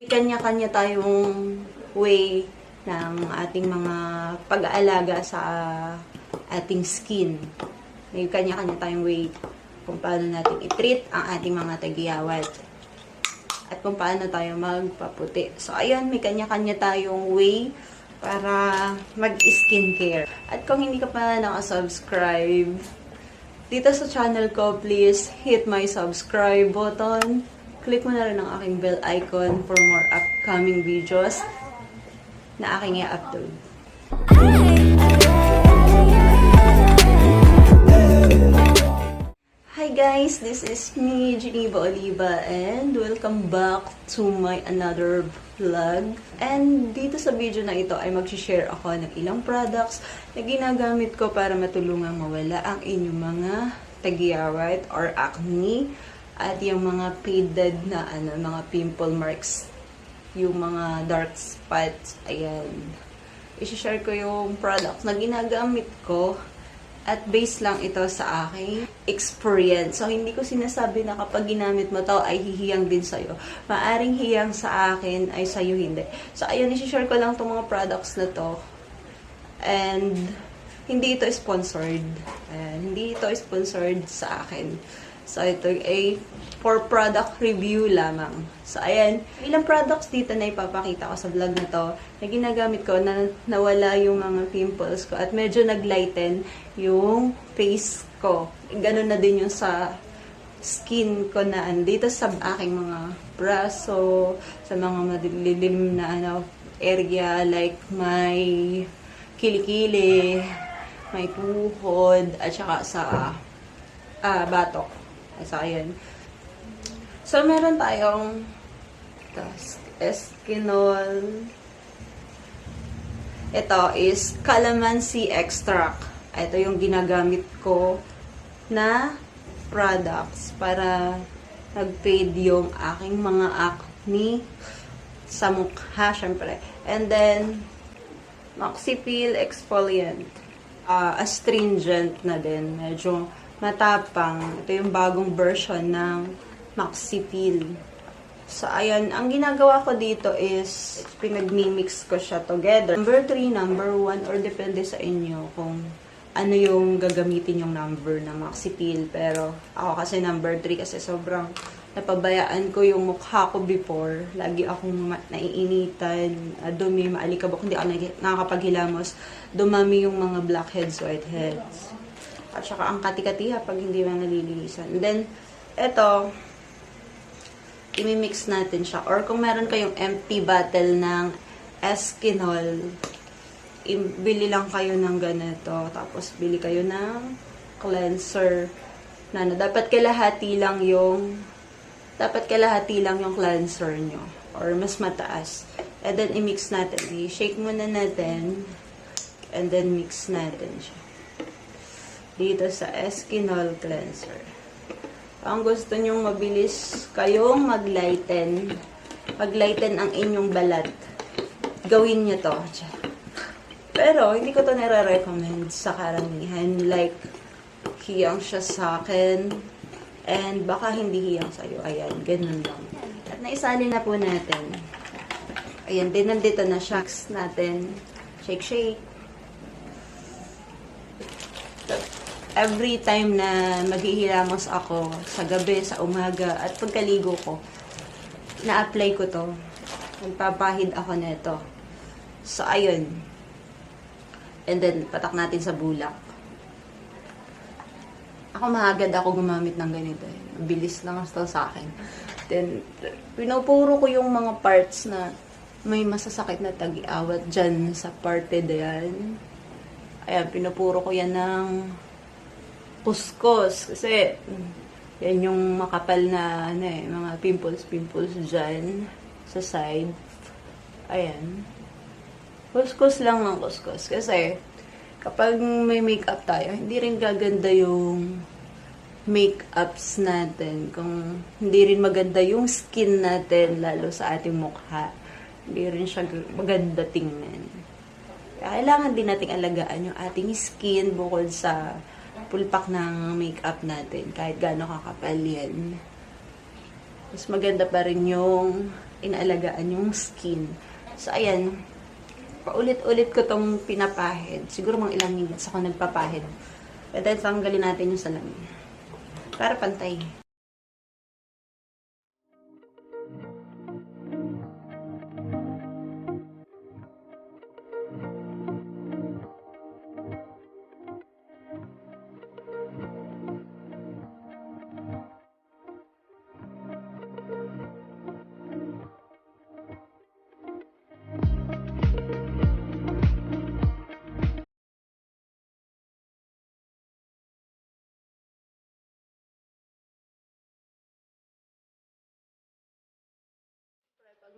Kanya-kanya tayong way ng ating mga pag-aalaga sa ating skin. May kanya-kanya tayong way kung paano natin i-treat ang ating mga tagiyawat. At kung paano tayo magpaputi. So, ayun, may kanya-kanya tayong way para mag-skincare. At kung hindi ka pa nakasubscribe, dito sa channel ko, please hit my subscribe button. Click mo na rin ang aking bell icon for more upcoming videos na aking i-upload. Hi guys, this is me, Geneva Oliva, and welcome back to my another vlog. And dito sa video na ito ay mag-share ako ng ilang products na ginagamit ko para matulungang mawala ang inyong mga tagiyawat or acne at yung mga faded na ano, mga pimple marks, yung mga dark spots, ayan. I-share ko yung products na ginagamit ko at based lang ito sa aking experience. So, hindi ko sinasabi na kapag ginamit mo to ay hihiyang din sa'yo. Maaring hiyang sa akin ay sa'yo hindi. So, ayun, isi-share ko lang itong mga products na to. And, hindi ito sponsored. Ayan, hindi ito sponsored sa akin. So, ito ay for product review lamang. So, ayan. Ilang products dito na ipapakita ko sa vlog na to na ginagamit ko na nawala yung mga pimples ko at medyo naglighten yung face ko. Ganun na din yung sa skin ko na andito sa aking mga braso, sa mga madilim na ano, area like my kilikili, may tuhod, at saka sa ah, batok. So, ayan. So, meron tayong ito, Eskinol. Ito is calamansi extract. Ito yung ginagamit ko na products para nag-fade yung aking mga acne sa mukha, syempre. And then, Maxipil Exfoliant. Ah, astringent na din. Medyo matapang. Ito yung bagong version ng Maxipil. So, ayan. Ang ginagawa ko dito is pinag-mimix ko siya together. Number 3, number 1, or depende sa inyo kung ano yung gagamitin yung number ng Maxipil. Pero ako kasi number 3 kasi sobrang napabayaan ko yung mukha ko before. Lagi akong naiinitan, ah, dumi, maalikabok, hindi ako nakakapaghilamos. Dumami yung mga blackheads, whiteheads. At saka ang kati-katiha pag hindi mo nalilinisan. And then, eto, imimix natin siya. Or kung meron kayong empty bottle ng Eskinol, bili lang kayo ng ganito. Tapos, bili kayo ng cleanser na ano, dapat kalahati lang yung dapat kalahati lang yung cleanser nyo. Or mas mataas. And then, i-mix natin. I-shake muna natin. And then, mix natin siya. Dito sa Eskinol Cleanser. Ang gusto nyong mabilis kayong mag-lighten. Mag-lighten ang inyong balat. Gawin nyo to. Pero, hindi ko to nare-recommend sa karamihan. Like, hiyang siya sa akin. And baka hindi hiyang sa'yo. Ayan, ganun lang. At naisali na po natin. Ayan, din nandito na. Mix natin. Shake, shake. Every time na maghihilamos ako sa gabi, sa umaga, at pagkaligo ko, na-apply ko to. Nagpapahid ako nito. So, ayun. And then, patak natin sa bulak. Ako mahagad ako gumamit ng ganito. Eh. Bilis lang ito sa akin. Then, pinupuro ko yung mga parts na may masasakit na tag-iawat dyan sa parte na yan. Ayan, pinupuro ko yan ng kuskus. Kasi, yan yung makapal na, ano eh, mga pimples, pimples dyan sa side. Ayan. Kuskus lang ng kuskus. Kasi, kapag may makeup tayo, hindi rin gaganda yung makeups natin. Kung hindi rin maganda yung skin natin, lalo sa ating mukha, hindi rin siya maganda tingnan. Kailangan din nating alagaan yung ating skin bukod sa pulpak ng makeup natin, kahit gaano kakapal yan. Mas maganda pa rin yung inaalagaan yung skin. So, ayan, paulit-ulit ko tong pinapahid. Siguro mga ilang minutes ako nagpapahid. Then, tanggalin natin yung salamin. Para pantay.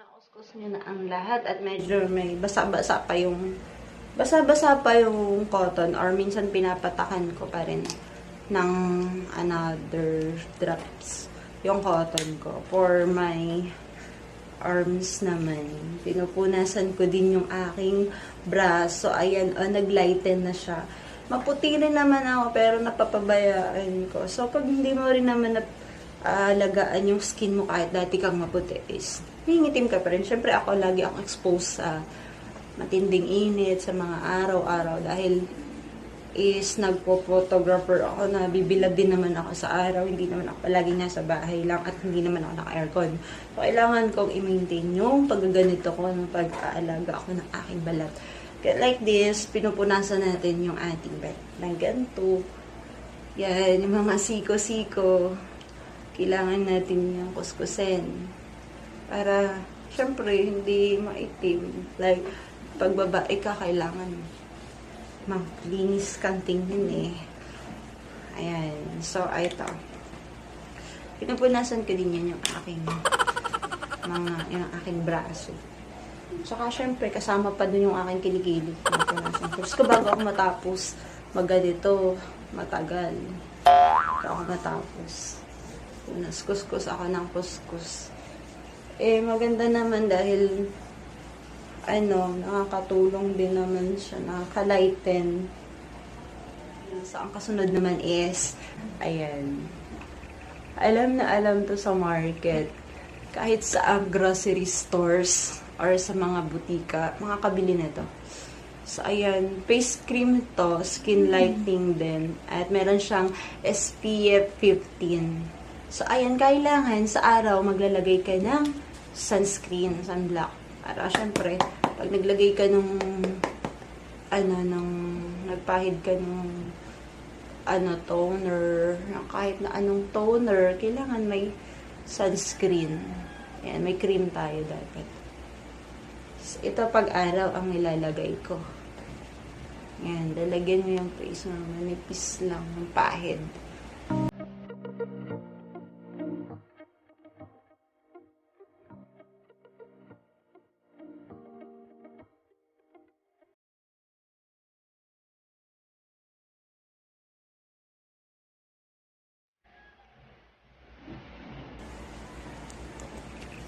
Pag nakuskus nyo na ang lahat at medyo may basa-basa pa yung basa-basa pa yung cotton or minsan pinapatakan ko pa rin ng another drops yung cotton ko for my arms naman. Pinupunasan ko din yung aking braso. Ayan, oh, naglighten na siya. Maputi rin naman ako pero napapabayaan ko. So, pag hindi mo rin naman na alagaan yung skin mo kahit dati kang maputi is hingitim ka pa rin. Siyempre ako lagi akong exposed sa matinding init sa mga araw-araw dahil is nagpo-photographer ako na bibilad din naman ako sa araw. Hindi naman ako palagi nasa bahay lang at hindi naman ako naka-aircon. So, kailangan kong i-maintain yung pagganito ko ng pag-aalaga ako ng aking balat. Like this, pinupunasan natin yung ating balat ng ganito. Yan, yung mga siko-siko. Kailangan natin yung kuskusin. Para, syempre, hindi maitim. Like, pag babae ka, kailangan maglinis kang tingin eh. Ayan. So, ito. Pinupunasan ko din yan yung aking mga, yung aking braso. Saka, syempre, kasama pa dun yung aking kilikili. Pinupunasan ko. Tapos, bago ako matapos, maganito, matagal. Ako matapos. Punas, kuskus ako ng kuskus. Eh, maganda naman dahil ano, nakakatulong din naman siya, nakaka-lighten. So, ang kasunod naman is, ayan, alam na alam to sa market, kahit sa ang grocery stores or sa mga butika, makakabili na to. So, ayan, face cream to, skin lightening din, at meron siyang SPF 15. So, ayan, kailangan sa araw maglalagay ka ng sunscreen, sunblock. Para, syempre, pag naglagay ka nung, ano, nung, nagpahid ka nung, ano, toner, ng kahit na anong toner, kailangan may sunscreen. Ayan, may cream tayo dapat. Ito pag araw ang nilalagay ko. Ayan, lalagyan mo yung face mo, manipis lang, ng pahid.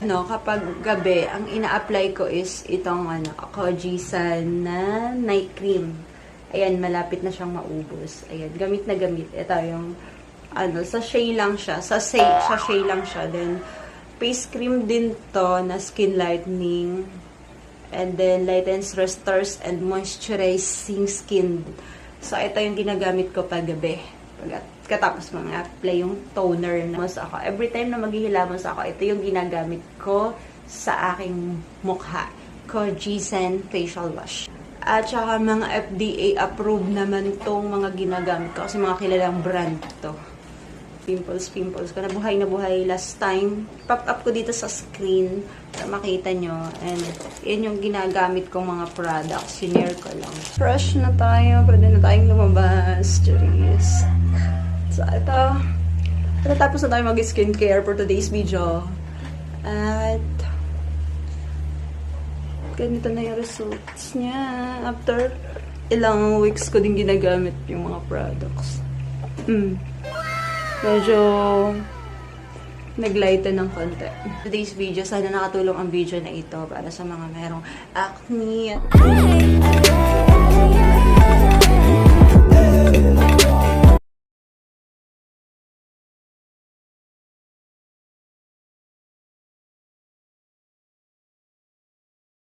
Ano, kapag gabi, ang ina-apply ko is itong ano, Kojisan na night cream. Ayan, malapit na siyang maubos. Ayan, gamit na gamit. Ito yung, ano, sachet lang siya. Sachet, sachet lang siya. Then, face cream din to na skin lightening. And then, lightens, restores, and moisturizing skin. So, ito yung ginagamit ko pag gabi. Pag katapos mga apply yung toner na mas ako. Every time na maghihilamos ako, ito yung ginagamit ko sa aking mukha. Kojisan Facial Wash. At saka mga FDA approved naman tong mga ginagamit ko kasi mga kilalang brand to. Pimples, pimples ko. Nabuhay na buhay last time. Pop up ko dito sa screen para makita nyo. And yun yung ginagamit kong mga products. Sinare ko lang. Fresh na tayo. Pwede na tayong lumabas. Cheers. So, ito. Natapos na tayo mag-skincare for today's video. At, ganito na yung results niya. After ilang weeks ko din ginagamit yung mga products. Mm. Medyo naglighten ng konti. Today's video, sana nakatulong ang video na ito para sa mga merong acne. I, I, I, I,